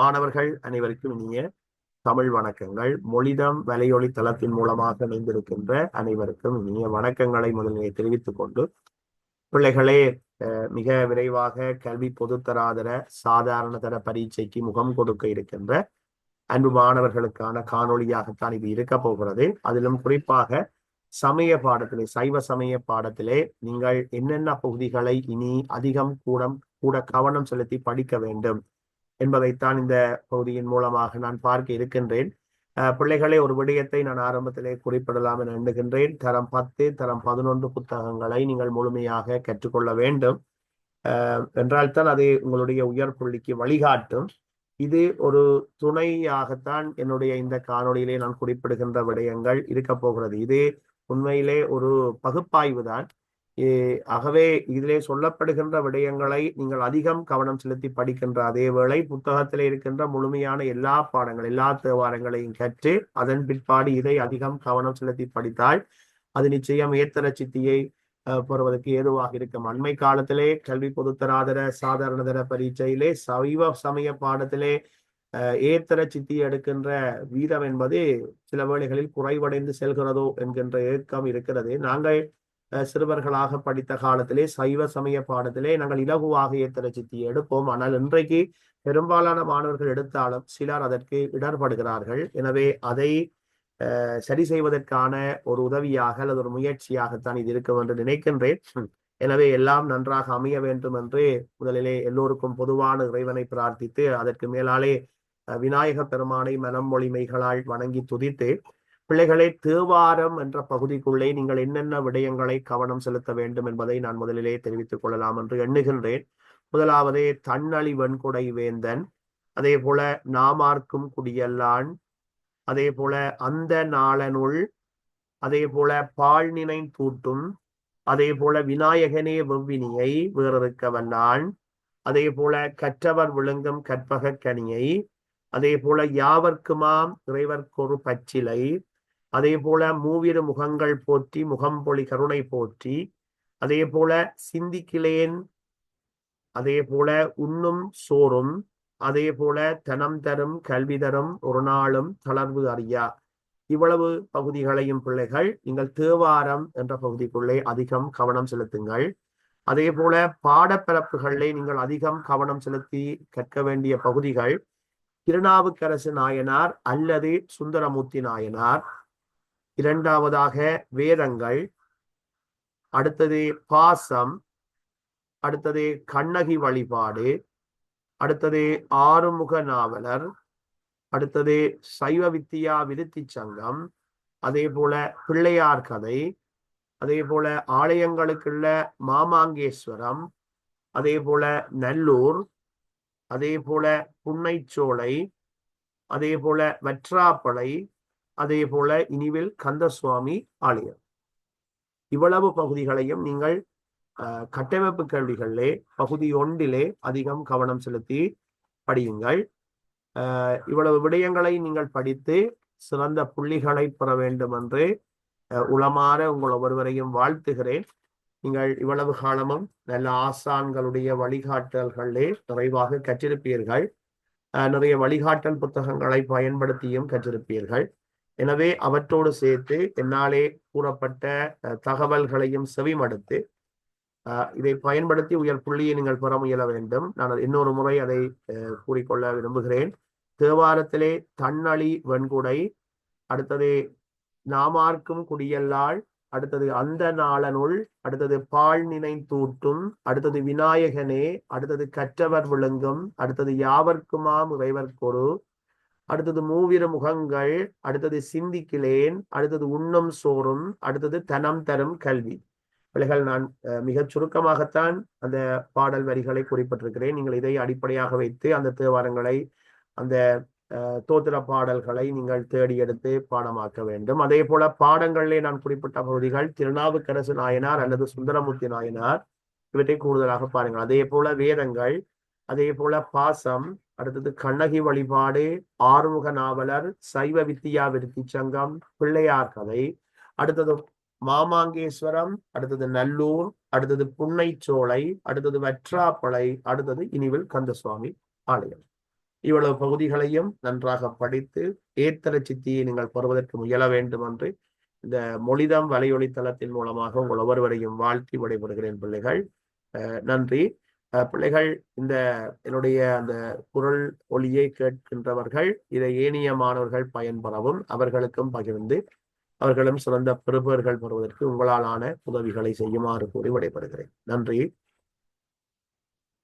மாணவர்கள் அனைவருக்கும் இனிய தமிழ் வணக்கங்கள். மொழிதம் வலையொலி தளத்தின் மூலமாக இணைந்திருக்கின்ற அனைவருக்கும் இனிய வணக்கங்களை முதலிலே தெரிவித்துக் கொண்டு பிள்ளைகளே மிக விரைவாக கல்வி பொதுத்தராதர சாதாரண தர பரீட்சைக்கு முகம் கொடுக்க இருக்கின்ற அன்பு மாணவர்களுக்கான காணொளியாகத்தான் இது இருக்க போகிறது. அதிலும் குறிப்பாக சமய பாடத்திலே சைவ சமய பாடத்திலே நீங்கள் என்னென்ன பகுதிகளை இனி அதிகம் கூட கூட கவனம் செலுத்தி படிக்க வேண்டும் என்பதைத்தான் இந்த பகுதியின் மூலமாக நான் பார்க்க இருக்கின்றேன். பிள்ளைகளே ஒரு விடயத்தை நான் ஆரம்பத்திலே குறிப்பிடலாம் என எண்ணுகின்றேன். தரம் பத்து தரம் பதினொன்று புத்தகங்களை நீங்கள் முழுமையாக கற்றுக்கொள்ள வேண்டும். என்றால்தான் அது உங்களுடைய உயர் புள்ளிக்கு வழிகாட்டும். இது ஒரு துணையாகத்தான் என்னுடைய இந்த காணொலியிலே நான் குறிப்பிடுகின்ற விடயங்கள் இருக்க போகிறது. இது உண்மையிலே ஒரு பகுப்பாய்வு தான். ஆகவே இதிலே சொல்லப்படுகின்ற விடயங்களை நீங்கள் அதிகம் கவனம் செலுத்தி படிக்கின்ற அதே வேளை புத்தகத்திலே இருக்கின்ற முழுமையான எல்லா பாடங்கள் எல்லா தேவாரங்களையும் கற்று அதன் பிற்பாடு இதை அதிகம் கவனம் செலுத்தி படித்தால் அது நிச்சயம் ஏத்தர சித்தியை பெறுவதற்கு ஏதுவாக இருக்கும். அண்மை காலத்திலே கல்வி பொதுத்தராதர சாதாரணதர பரீட்சையிலே சைவ சமய பாடத்திலே ஏத்தர சித்தி எடுக்கின்ற வீதம் என்பது சில வேளைகளில் குறைவடைந்து செல்கிறதோ என்கின்ற ஏக்கம் இருக்கிறது. நாங்கள் சிறுவர்களாக படித்த காலத்திலே சைவ சமய பாடத்திலே நாங்கள் இலகுவாக எத்திரசித்தி எடுப்போம். ஆனால் இன்றைக்கு பெரும்பாலான மாணவர்கள் எடுத்தாலும் சிலர் அதற்கு இடர்படுகிறார்கள். எனவே அதை சரி செய்வதற்கான ஒரு உதவியாக அல்லது ஒரு முயற்சியாகத்தான் இது இருக்கும் என்று நினைக்கின்றேன். எனவே எல்லாம் நன்றாக அமைய வேண்டும் என்று முதலிலே எல்லோருக்கும் பொதுவான இறைவனை பிரார்த்தித்து அதற்கு மேலாலே விநாயக பெருமானை மனம் மொழிமைகளால் வணங்கி துதித்து பிள்ளைகளை தேவாரம் என்ற பகுதிக்குள்ளே நீங்கள் என்னென்ன விடயங்களை கவனம் செலுத்த வேண்டும் என்பதை நான் முதலிலே தெரிவித்துக் கொள்ளலாம் என்று எண்ணுகின்றேன். முதலாவதே தன்னழி வெண்கொடை வேந்தன் அதே போல நாமார்க்கும் குடியல்லான் அதே போல அந்த நாளனுள் அதே போல பால் நினை தூட்டும் அதே போல விநாயகனே வெவ்வினியை வேறறுக்க நான் அதே போல கற்றவர் விழுங்கும் கற்பக கனியை அதே போல யாவர்க்குமாம் இறைவர்க்கொரு பச்சிலை அதே போல மூவிரு முகங்கள் போற்றி முகம்பொழி கருணை போற்றி அதே போல சிந்திக்கிலேன் அதே போல உண்ணும் சோறும் அதே போல தனம் தரும் கல்வி தரும் ஒரு நாளும் தளர்வு அறியா. இவ்வளவு பகுதிகளையும் பிள்ளைகள் நீங்கள் தேவாரம் என்ற பகுதிக்குள்ளே அதிகம் கவனம் செலுத்துங்கள். அதே போல பாடப்பரப்புகளிலே நீங்கள் அதிகம் கவனம் செலுத்தி கற்க வேண்டிய பகுதிகள் திருநாவுக்கரசு நாயனார் அல்லது சுந்தரமூர்த்தி நாயனார். இரண்டாவதாக வேதங்கள் அடுத்தது பாசம் அடுத்தது கண்ணகி வழிபாடு அடுத்தது ஆறுமுக நாவலர் அடுத்தது சைவ வித்தியா விருத்தி சங்கம் அதே போல பிள்ளையார் கதை அதே போல ஆலயங்களுக்குள்ள மாமாங்கேஸ்வரம் அதே போல நல்லூர் அதே போல புன்னைச்சோலை அதே போல வற்றாப்பளை அதே போல இனிவில் கந்தசுவாமி ஆலயம். இவ்வளவு பகுதிகளையும் நீங்கள் கட்டமைப்பு கல்விகளிலே பகுதி ஒன்றிலே அதிகம் கவனம் செலுத்தி படியுங்கள். இவ்வளவு விடயங்களை நீங்கள் படித்து சிறந்த புள்ளிகளை பெற வேண்டும் என்று உளமாற உங்கள் ஒவ்வொருவரையும் வாழ்த்துகிறேன். நீங்கள் இவ்வளவு காலமும் நல்ல ஆசான்களுடைய வழிகாட்டல்களே நிறைவாக கற்றிருப்பீர்கள். நிறைய வழிகாட்டல் புத்தகங்களை பயன்படுத்தியும் கற்றிருப்பீர்கள். எனவே அவற்றோடு சேர்த்து என்னாலே கூறப்பட்ட தகவல்களையும் செவிமடுத்து இதை பயன்படுத்தி உயர் புள்ளியை நீங்கள் பெற முயல வேண்டும். நான் இன்னொரு முறை அதை கூறிக்கொள்ள விரும்புகிறேன். தேவாரத்திலே தன்னழி வெண்குடை அடுத்தது நாமார்க்கும் குடியல்லாள் அடுத்தது அந்த நாளனுள் அடுத்தது பால் நினை தூட்டும் அடுத்தது விநாயகனே அடுத்தது கற்றவர் விழுங்கும் அடுத்தது யாவர்க்குமாம் இறைவர்க்கொரு அடுத்தது மூவிர முகங்கள் அடுத்தது சிந்திக்கிலேன் அடுத்தது உண்ணும் சோறும் அடுத்தது தனம் தரும் கல்வி. பிள்ளைகள் நான் மிகச் சுருக்கமாகத்தான் அந்த பாடல் வரிகளை குறிப்பிட்டிருக்கிறேன். நீங்கள் இதை அடிப்படையாக வைத்து அந்த தேவாரங்களை அந்த தோத்திர பாடல்களை நீங்கள் தேடி எடுத்து பாடமாக்க வேண்டும். அதே போல பாடங்களிலே நான் குறிப்பிட்ட பகுதிகள் திருநாவுக்கரசு நாயனார் அல்லது சுந்தரமூர்த்தி நாயனார் இவற்றை கூடுதலாக பாருங்கள். அதே போல வேதங்கள் அதே போல பாசம் அடுத்தது கண்ணகி வழிபாடு ஆறுமுக நாவலர் சைவ வித்தியா விருத்தி சங்கம் பிள்ளையார் கதை. அடுத்தது மாமாங்கேஸ்வரம் அடுத்தது நல்லூர் அடுத்தது புன்னைச்சோலை அடுத்தது வற்றாப்பளை அடுத்தது இனிவில் கந்தசுவாமி ஆலயம். இவ்வளவு பகுதிகளையும் நன்றாக படித்து ஏத்தர சித்தியை நீங்கள் பெறுவதற்கு முயல வேண்டும் என்று இந்த மொழிதம் வலையொலி தளத்தின் மூலமாக உங்கள் ஒவ்வொருவரையும் வாழ்த்தி விடைபெறுகிறேன் பிள்ளைகள். அஹ் நன்றி. பிள்ளைகள் இந்த என்னுடைய அந்த குரல் ஒளியை கேட்கின்றவர்கள் இதை ஏனைய மாணவர்கள் பயன்பெறவும் அவர்களுக்கும் பகிர்ந்து அவர்களும் சிறந்த பெறுபவர்கள் பெறுவதற்கு உங்களாலான உதவிகளை செய்யுமாறு கூறி விடைபெறுகிறேன். நன்றி.